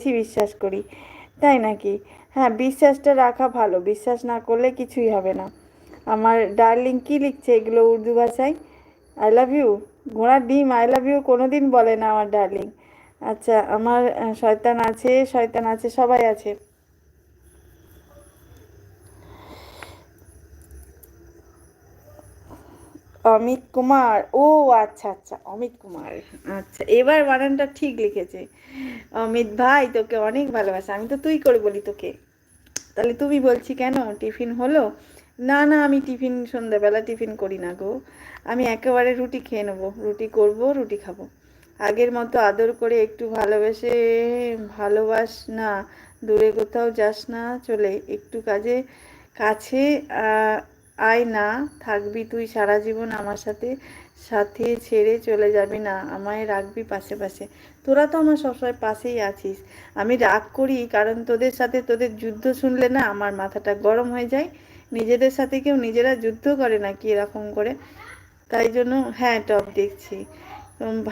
বেশি বিশ্বাস করি। তাই নাকি? হ্যাঁ বিশ্বাসটা রাখা ভালো। বিশ্বাস না করলে কিছুই হবে না। আমার ডার্লিং কি লিখছে এগুলো উর্দু ভাষায়? আই লাভ ইউ ঘোড়ার ডিম আই লাভ ইউ কোনো দিন বলে না আমার ডার্লিং। আচ্ছা আমার শয়তান আছে শয়তান আছে, সবাই আছে। অমিত কুমার। ও আচ্ছা আচ্ছা অমিত কুমার। আচ্ছা এবার বানানটা ঠিক লিখেছে। অমিত ভাই, তোকে অনেক ভালোবাসা। আমি তো তুই করে বলি তোকে। তাহলে তুমি বলছি কেন, টিফিন হলো? না না, আমি টিফিন সন্ধ্যাবেলা টিফিন করি না গো। আমি একেবারে রুটি খেয়ে নেব। রুটি করব, রুটি খাব। আগের মতো আদর করে একটু ভালোবেসে ভালোবাস না। দূরে কোথাও যাস না, চলে একটু কাজে, কাছে আয় না, থাকবি তুই সারা জীবন আমার সাথে সাথে ছেড়ে চলে যাবি না, আমায় রাখবি পাশে পাশে। তোরা তো আমার সবসময় পাশেই আছিস। আমি রাগ করি, কারণ তোদের সাথে তোদের যুদ্ধ শুনলে না আমার মাথাটা গরম হয়ে যায়। নিজেদের সাথে কেউ নিজেরা যুদ্ধ করে না কি এরকম করে? তাই জন্য হ্যাঁ টপ দেখছি।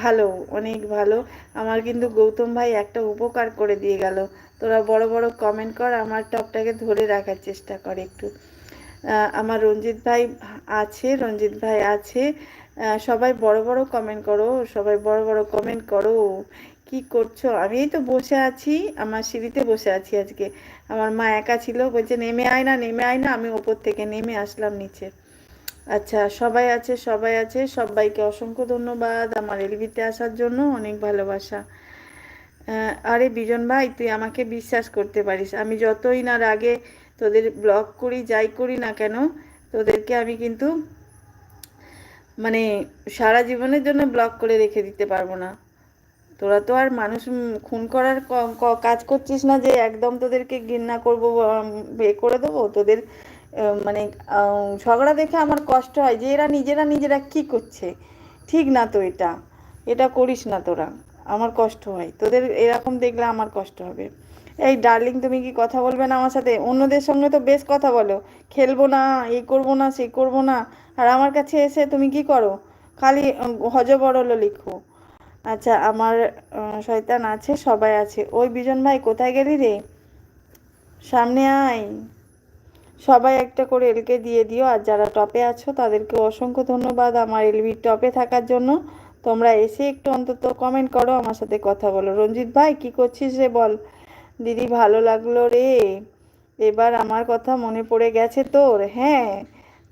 ভালো, অনেক ভালো। আমার কিন্তু গৌতম ভাই একটা উপকার করে দিয়ে গেল। তোরা বড় বড় কমেন্ট কর, আমার টপটাকে ধরে রাখার চেষ্টা কর একটু। আমার রঞ্জিত ভাই আছে, রঞ্জিত ভাই আছে। সবাই বড় বড় কমেন্ট করো, সবাই বড় বড় কমেন্ট করো। কি করছ? আমি এই তো বসে আছি, আমার সিঁড়িতে বসে আছি আজকে। আমার মা একা ছিল, বলছে, নেমে আয় না, নেমে আয় না। আমি ওপর থেকে নেমে আসলাম নিচে। আচ্ছা সবাই আছে সবাই আছে। সবাইকে অসংখ্য ধন্যবাদ আমার এলবিতে আসার জন্য, অনেক ভালোবাসা। আরে, বিজন ভাই, তুই আমাকে বিশ্বাস করতে পারিস। আমি যতই না রাগে তোদের ব্লগ করি, যাই করি না কেন, তোদেরকে আমি কিন্তু মানে সারা জীবনের জন্য ব্লক করে রেখে দিতে পারব না। তোরা তো আর মানুষ খুন করার কাজ করছিস না যে একদম তোদেরকে ঘৃণা করব এ করে দেবো? তোদের মানে ঝগড়া দেখে আমার কষ্ট হয় যে এরা নিজেরা নিজেরা কি করছে? ঠিক না তো এটা। এটা করিস না তোরা। আমার কষ্ট হয়। তোদের এরকম দেখলে আমার কষ্ট হবে। এই ডার্লিং, তুমি কি কথা বলবে না আমার সাথে? অন্যদের সঙ্গে তো বেশ কথা বলো। খেলব না এই করব না সেই করব না। আর আমার কাছে এসে তুমি কি করো? খালি হজবরল লিখো। আচ্ছা আমার শয়তান আছে, সবাই আছে। ওই বিজন ভাই কোথায় গেলি রে? সামনে আয়। সবাই একটা করে এলকে দিয়ে দিও, আর যারা টপে আছো তাদেরকে অসংখ্য ধন্যবাদ। আমার এলবি টপে থাকার জন্য। তোমরা এসে একটু অন্তত কমেন্ট করো, আমার সাথে কথা বলো। রঞ্জিত ভাই, কি করছিস রে বল? দিদি ভালো লাগল রে। এবার আমার কথা মনে পড়ে গেছে তোর হ্যাঁ?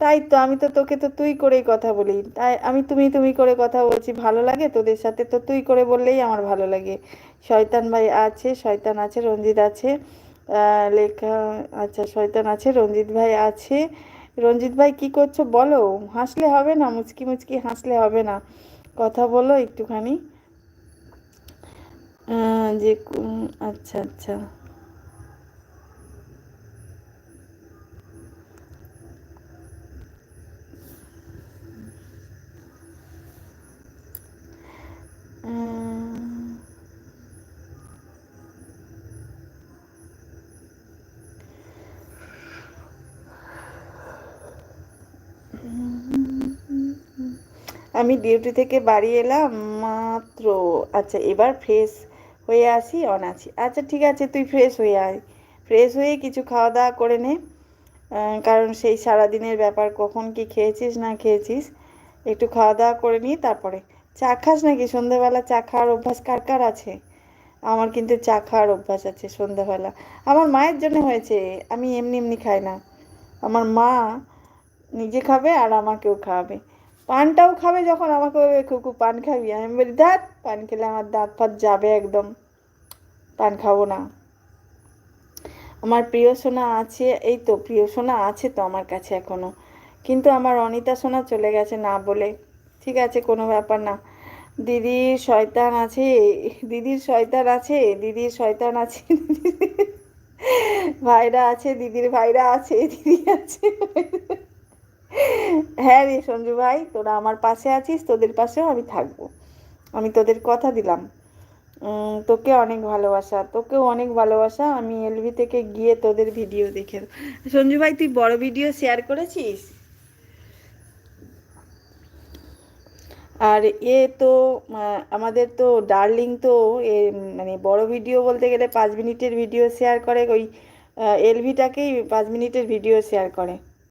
তাই তো আমি তো তোকে তো তুই করেই কথা বলি। তাই আমি তুমি তুমি করে কথা বলছি, ভালো লাগে? তোদের সাথে তো তুই করে বললেই আমার ভালো লাগে। শয়তান ভাই আছে, শয়তান আছে, রঞ্জিত আছে। লেখা আচ্ছা শয়তান আছে, রঞ্জিত ভাই আছে। রঞ্জিত ভাই, কি করছ বলো? হাসলে হবে না, মুচকি মুচকি হাসলে হবে না। কথা বলো একটুখানি। যে আচ্ছা আচ্ছা। আমি ডিউটি থেকে বাড়ি এলাম মাত্র। আচ্ছা এবার ফ্রেশ হয়ে আসি অন আছি। আচ্ছা ঠিক আছে, তুই ফ্রেশ হয়ে আয়। ফ্রেশ হয়ে কিছু খাওয়া দাওয়া করে নে। কারণ সেই সারাদিনের ব্যাপার, কখন কি খেয়েছিস, না খেয়েছিস, একটু খাওয়া দাওয়া করে নিই তারপরে। চা খাস নাকি? সন্ধ্যেবেলা চা খাওয়ার অভ্যাস কার কার আছে? আমার কিন্তু চা খাওয়ার অভ্যাস আছে সন্ধ্যাবেলা। আমার মায়ের জন্য হয়েছে, আমি এমনি এমনি খাই না। আমার মা নিজে খাবে আর আমাকেও খাওয়াবে। পানটাও খাবে যখন আমাকে বলবে, কুকু, পান খাবি? আমি বলি দাঁত পান খেলে আমার দাঁত ফাত যাবে একদম। পান খাব না। আমার প্রিয় সোনা আছে, এই তো প্রিয় সোনা আছে তো আমার কাছে এখনও। কিন্তু আমার অনিতা সোনা চলে গেছে না বলে। ঠিক আছে, কোনো ব্যাপার না। দিদির শয়তান আছে দিদির শয়তান আছে দিদির শয়তান আছে। ভাইরা আছে, দিদির ভাইরা আছে, দিদি আছে। হ্যাঁ রে সঞ্জু ভাই, তোরা আমার পাশে আছিস, তোদের পাশেও আমি থাকব। আমি তোদের কথা দিলাম। তোকে অনেক ভালোবাসা, তোকেও অনেক ভালোবাসা। আমি এলভি থেকে গিয়ে তোদের ভিডিও দেখে সঞ্জু ভাই, তুই বড় ভিডিও শেয়ার করেছিস? আর এ তো আমাদের তো ডার্লিং তো, এ মানে বড় ভিডিও বলতে গেলে পাঁচ মিনিটের ভিডিও শেয়ার করে। ওই এলভিটাকেই পাঁচ মিনিটের ভিডিও শেয়ার করে।